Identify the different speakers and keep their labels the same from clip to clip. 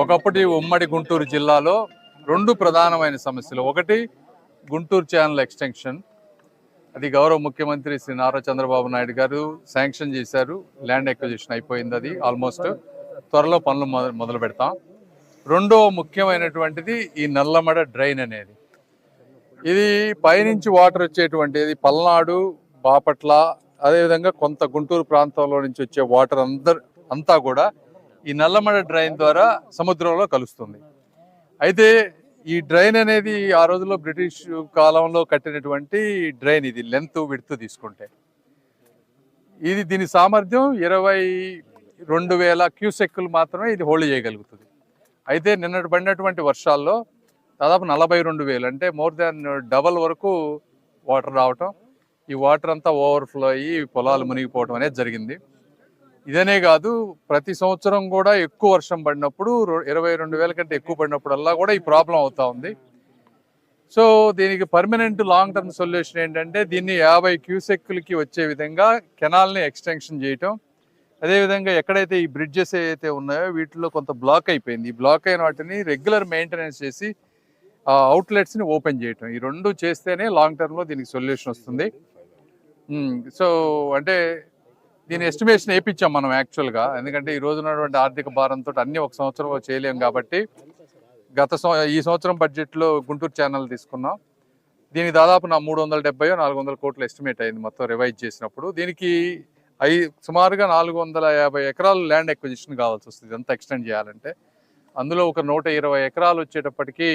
Speaker 1: ఒకప్పటి ఉమ్మడి గుంటూరు జిల్లాలో రెండు ప్రధానమైన సమస్యలు. ఒకటి గుంటూరు ఛానల్ ఎక్స్టెన్షన్. అది గౌరవ ముఖ్యమంత్రి శ్రీ నారా చంద్రబాబు నాయుడు గారు శాంక్షన్ చేశారు. ల్యాండ్ ఎక్విజిషన్ అయిపోయింది అది ఆల్మోస్ట్. త్వరలో పనులు మొదలు పెడతాం. రెండో ముఖ్యమైనటువంటిది ఈ నల్లమడ డ్రైన్ అనేది. ఇది పైనుంచి వాటర్ వచ్చేటువంటిది. పల్నాడు బాపట్ల అదేవిధంగా కొంత గుంటూరు ప్రాంతంలో నుంచి వచ్చే వాటర్ అందరు అంతా కూడా ఈ నల్లమడ డ్రైన్ ద్వారా సముద్రంలో కలుస్తుంది. అయితే ఈ డ్రైన్ అనేది ఆ రోజుల్లో బ్రిటిష్ కాలంలో కట్టినటువంటి డ్రైన్ ఇది లెంత్ విడుతు తీసుకుంటే. ఇది దీని సామర్థ్యం ఇరవై రెండు వేల క్యూసెక్కులు మాత్రమే ఇది హోల్డ్ చేయగలుగుతుంది. అయితే నిన్నటి పడినటువంటి వర్షాల్లో దాదాపు నలభై రెండు వేలు అంటే మోర్ దాన్ డబల్ వరకు వాటర్ రావటం. ఈ వాటర్ అంతా ఓవర్ఫ్లో అయ్యి పొలాలు మునిగిపోవడం అనేది జరిగింది. ఇదనే కాదు ప్రతి సంవత్సరం కూడా ఎక్కువ వర్షం పడినప్పుడు ఇరవై రెండు వేల కంటే ఎక్కువ పడినప్పుడల్లా కూడా ఈ ప్రాబ్లం అవుతా ఉంది. సో దీనికి పర్మనెంట్ లాంగ్ టర్మ్ సొల్యూషన్ ఏంటంటే దీన్ని యాభై క్యూసెక్కులకి వచ్చే విధంగా కెనాల్ని ఎక్స్టెన్షన్ చేయటం. అదేవిధంగా ఎక్కడైతే ఈ బ్రిడ్జెస్ ఏవైతే ఉన్నాయో వీటిలో కొంత బ్లాక్ అయిపోయింది. ఈ బ్లాక్ అయిన వాటిని రెగ్యులర్ మెయింటెనెన్స్ చేసి ఆ అవుట్లెట్స్ని ఓపెన్ చేయటం. ఈ రెండు చేస్తేనే లాంగ్ టర్మ్లో దీనికి సొల్యూషన్ వస్తుంది. సో అంటే దీని ఎస్టిమేషన్ వేయించాం మనం యాక్చువల్గా ఎందుకంటే ఈ రోజు ఉన్నటువంటి ఆర్థిక భారంతో అన్ని ఒక సంవత్సరంలో చేయలేం కాబట్టి గత ఈ సంవత్సరం బడ్జెట్లో గుంటూరు ఛానల్ తీసుకున్నాం. దీనికి దాదాపు నా మూడు వందల డెబ్బై నాలుగు వందల కోట్లు ఎస్టిమేట్ అయింది మొత్తం రివైజ్ చేసినప్పుడు. దీనికి ఐ సుమారుగా నాలుగు వందల యాభై ఎకరాలు ల్యాండ్ ఎక్విజిషన్ కావాల్సి వస్తుంది. ఇదంతా ఎక్స్టెండ్ చేయాలంటే. అందులో ఒక నూట ఇరవై ఎకరాలు వచ్చేటప్పటికి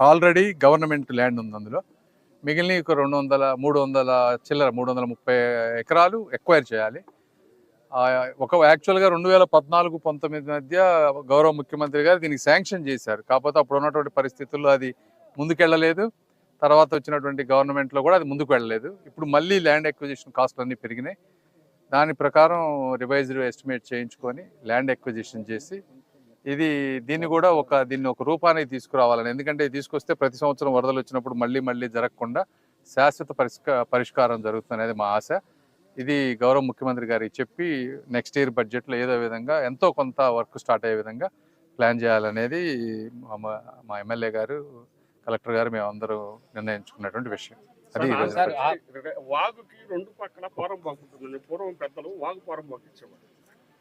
Speaker 1: ఆల్రెడీ గవర్నమెంట్ ల్యాండ్ ఉంది అందులో. మిగిలిన ఒక రెండు వందల మూడు వందల చిల్లర మూడు వందల ముప్పై ఎకరాలు ఎక్వైర్ చేయాలి. ఒక యాక్చువల్గా రెండు వేల పద్నాలుగు పంతొమ్మిది మధ్య గౌరవ ముఖ్యమంత్రి గారు దీనికి శాంక్షన్ చేశారు. కాకపోతే అప్పుడు ఉన్నటువంటి పరిస్థితుల్లో అది ముందుకెళ్ళలేదు. తర్వాత వచ్చినటువంటి గవర్నమెంట్లో కూడా అది ముందుకు వెళ్ళలేదు. ఇప్పుడు మళ్ళీ ల్యాండ్ ఎక్విజిషన్ కాస్ట్లు అన్నీ పెరిగినాయి. దాని ప్రకారం రివైజ్డ్ ఎస్టిమేట్ చేయించుకొని ల్యాండ్ ఎక్విజిషన్ చేసి ఇది దీన్ని కూడా ఒక దీన్ని ఒక రూపానికి తీసుకురావాలని. ఎందుకంటే తీసుకొస్తే ప్రతి సంవత్సరం వరదలు వచ్చినప్పుడు మళ్ళీ మళ్ళీ జరగకుండా శాశ్వత పరిష్క పరిష్కారం జరుగుతుంది అనేది మా ఆశ. ఇది గౌరవ ముఖ్యమంత్రి గారికి చెప్పి నెక్స్ట్ ఇయర్ బడ్జెట్లో ఏదో విధంగా ఎంతో కొంత వర్క్ స్టార్ట్ అయ్యే విధంగా ప్లాన్ చేయాలనేది మా ఎమ్మెల్యే గారు కలెక్టర్ గారు మేము అందరూ నిర్ణయించుకున్నటువంటి విషయం. అది
Speaker 2: వాగుకి రెండు పక్కల పూర్వం పెద్దలు వాగు పోరం బాకిచ్చేవారు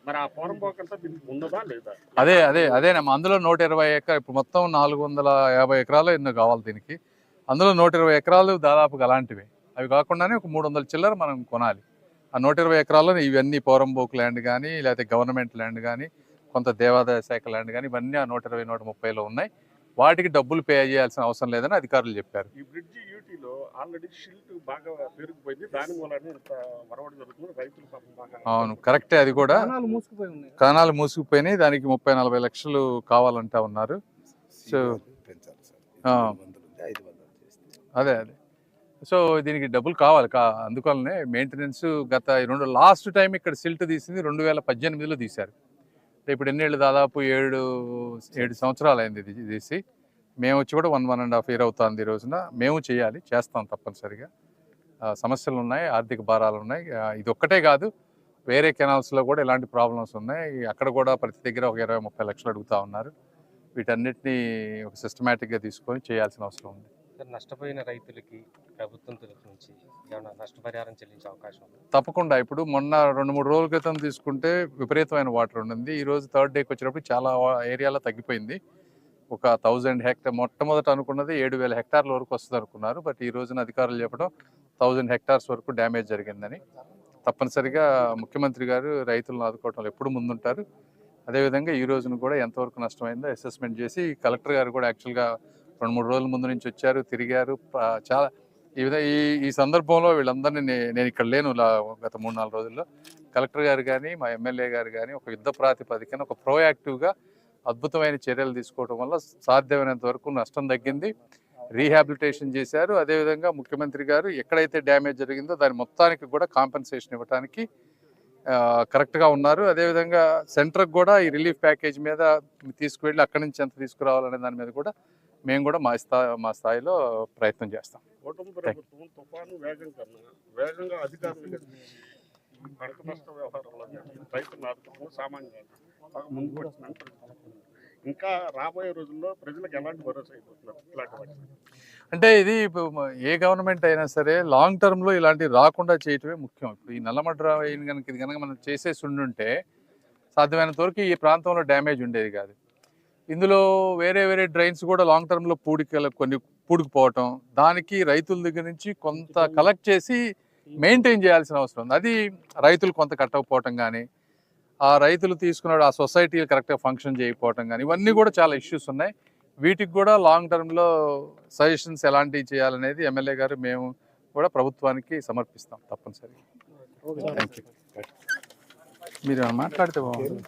Speaker 2: మరి ఆ పోరం బాకంతా దీనికి ఉన్నదా లేదా?
Speaker 1: అదే అదే అదేనమ్మా అందులో నూట ఇరవై ఎకరా ఇప్పుడు మొత్తం నాలుగు వందల యాభై ఎకరాలు ఎన్నో కావాలి దీనికి. అందులో నూట ఇరవై ఎకరాలు దాదాపుగా అలాంటివి. అవి కాకుండానే ఒక మూడు వందల చిల్లర మనం కొనాలి. ఆ నూట ఇరవై ఎకరాల్లో ఇవన్నీ పోరంబోక్ ల్యాండ్ కానీ లేకపోతే గవర్నమెంట్ ల్యాండ్ కానీ కొంత దేవాదాయ శాఖ ల్యాండ్ కానీ ఇవన్నీ ఆ నూట ఇరవై నూట ముప్పైలో ఉన్నాయి. వాటికి డబ్బులు పే చేయాల్సిన అవసరం లేదని అధికారులు చెప్పారు.
Speaker 2: ఈ బ్రిడ్జి ఆల్రెడీ షిల్ట్ బాగా పెరిగిపోయింది దాని ఇంత వరవడి జరుగుతుంది. రైతులు పాపం బాగా
Speaker 1: అవును కరెక్టే అది కూడా.
Speaker 3: కణాలు మూసుకుపోయి ఉన్నాయి.
Speaker 1: కణాలు మూసుకుపోయినాయి. దానికి ముప్పై నలభై లక్షలు కావాలంటా ఉన్నారు. సో అదే అదే. సో దీనికి డబ్బులు కావాలి. కా అందువల్లనే మెయింటెనెన్స్ గత ఈ రెండు లాస్ట్ టైం ఇక్కడ సిల్ట్ తీసింది రెండు వేల పద్దెనిమిదిలో తీశారు. ఇప్పుడు ఎన్నేళ్ళు దాదాపు ఏడు ఏడు సంవత్సరాలు అయింది ఇది తీసి. మేము వచ్చి కూడా one one and half year అవుతుంది ఈ రోజున. మేము చేయాలి చేస్తాం తప్పనిసరిగా. సమస్యలు ఉన్నాయి ఆర్థిక భారాలు ఉన్నాయి. ఇది ఒక్కటే కాదు వేరే కెనాల్స్లో కూడా ఇలాంటి ప్రాబ్లమ్స్ ఉన్నాయి. అక్కడ కూడా ప్రతి దగ్గర ఒక ఇరవై ముప్పై లక్షలు అడుగుతా ఉన్నారు. వీటన్నిటిని ఒక సిస్టమేటిక్గా తీసుకొని చేయాల్సిన అవసరం ఉంది.
Speaker 4: నష్టపోయిన రైతులకి ప్రభుత్వం తరఫు నుంచి ఏమైనా నష్టపరిహారం చెల్లించే అవకాశం
Speaker 1: తప్పకుండా. ఇప్పుడు మొన్న రెండు మూడు రోజుల క్రితం తీసుకుంటే విపరీతమైన వాటర్ ఉండింది. ఈ రోజు థర్డ్ డేకి వచ్చేటప్పుడు చాలా ఏరియాలో తగ్గిపోయింది. ఒక థౌజండ్ హెక్టార్ మొట్టమొదట అనుకున్నది ఏడు వేల హెక్టార్ల వరకు వస్తుంది అనుకున్నారు. బట్ ఈ రోజున అధికారులు చెప్పడం థౌజండ్ హెక్టార్స్ వరకు డ్యామేజ్ జరిగిందని. తప్పనిసరిగా ముఖ్యమంత్రి గారు రైతులను ఆదుకోవటంలో ఎప్పుడు ముందుంటారు. అదేవిధంగా ఈ రోజున కూడా ఎంతవరకు నష్టమైందో అసెస్మెంట్ చేసి కలెక్టర్ గారు కూడా యాక్చువల్గా రెండు మూడు రోజుల ముందు నుంచి వచ్చారు తిరిగారు. చాలా ఈ విధంగా ఈ ఈ సందర్భంలో వీళ్ళందరినీ నే- నేను ఇక్కడ లేను లా- గత మూడు నాలుగు రోజుల్లో. కలెక్టర్ గారు కానీ మా ఎమ్మెల్యే గారు కానీ ఒక యుద్ధ ప్రాతిపదికన ఒక ప్రోయాక్టివ్గా అద్భుతమైన చర్యలు తీసుకోవడం వల్ల సాధ్యమైనంత వరకు నష్టం తగ్గింది. రీహాబిలిటేషన్ చేశారు. అదేవిధంగా ముఖ్యమంత్రి గారు ఎక్కడైతే డ్యామేజ్ జరిగిందో దాని మొత్తానికి కూడా కాంపెన్సేషన్ ఇవ్వడానికి కరెక్ట్గా ఉన్నారు. అదేవిధంగా సెంటర్కి కూడా ఈ రిలీఫ్ ప్యాకేజ్ మీద తీసుకువెళ్ళి అక్కడి నుంచి ఎంత తీసుకురావాలనే దాని మీద కూడా మేము కూడా మా స్థా మా స్థాయిలో ప్రయత్నం చేస్తాం.
Speaker 2: పంట నష్ట వ్యవహారంలో రైతులను ఆదుకోవడం సామాన్యంగా బాగా ముందుకు వచ్చిందని తెలుస్తుంది. ఇంకా రాబోయే రోజుల్లో ప్రజలకు ఎలాంటి భరోసా అయిపోతున్నారు ఇట్లాంటి వాటి
Speaker 1: అంటే ఇది ఏ గవర్నమెంట్ అయినా సరే లాంగ్ టర్మ్లో ఇలాంటివి రాకుండా చేయటమే ముఖ్యం. ఇప్పుడు ఈ నల్లమడ్ర అయిన కనుక ఇది కనుక మనం చేసేసి ఉండుంటే సాధ్యమైనంత వరకు ఈ ప్రాంతంలో డ్యామేజ్ ఉండేది కాదు. ఇందులో వేరే వేరే డ్రైన్స్ కూడా లాంగ్ టర్మ్లో పూడికలు కొన్ని పూడుకుపోవటం దానికి రైతుల దగ్గర నుంచి కొంత కలెక్ట్ చేసి మెయింటైన్ చేయాల్సిన అవసరం ఉంది. అది రైతులు కొంత కట్టకపోవటం కానీ ఆ రైతులు తీసుకున్న ఆ సొసైటీలు కరెక్ట్గా ఫంక్షన్ చేయకపోవటం కానీ ఇవన్నీ కూడా చాలా ఇష్యూస్ ఉన్నాయి. వీటికి కూడా లాంగ్ టర్మ్లో సజెషన్స్ ఎలాంటివి చేయాలనేది ఎమ్మెల్యే గారు మేము కూడా ప్రభుత్వానికి సమర్పిస్తాం తప్పనిసరి థ్యాంక్ యూ మీరు మాట్లాడితే బాగుంది